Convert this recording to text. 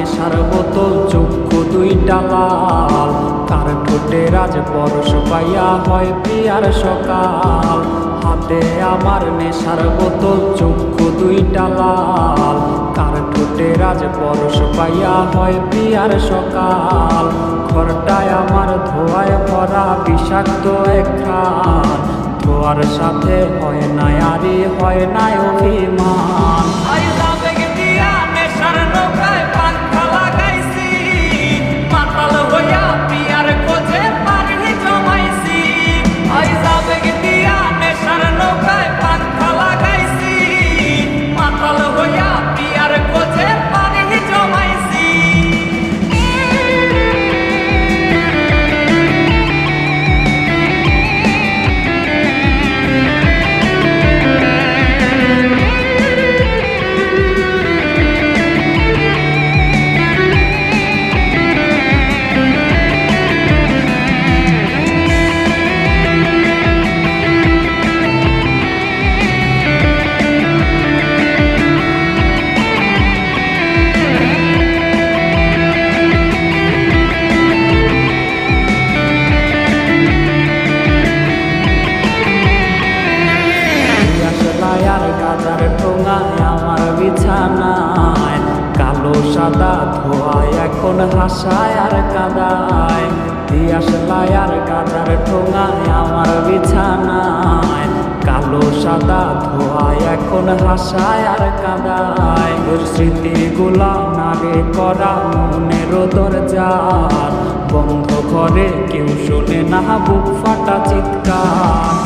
নেশার বোতল, চক্ষু দুইটা লাল। তার ঠোঁটে রাজ পরশ পাইয়া হয় পিয়ার সকাল। হাতে আমার নেশার বোতল, চক্ষু দুইটা লাল। তার ঠোঁটে রাজ পরশ পাইয়া হয় পিয়ার সকাল। ঘরটায় আমার ধোয়ায় ভরা বিষাক্ত একখান। ধোয়ার সাথে হয় নাই আরি হয় নাই অভিমান। বিছানায় কালো সাদা ধোয়ায় এখন হাসায় আর কাদায়। দিয়াশলায় আর গাজার ঠোঙায় আমার বিছানায়। কালো সাদা ধোয়ায় এখন হাসায় আর কাদায়। স্মৃতিগুলা নাগে করা মনের দরজার। বন্ধ করে কেউ শোনে না, বুক ফাটা চিৎকার।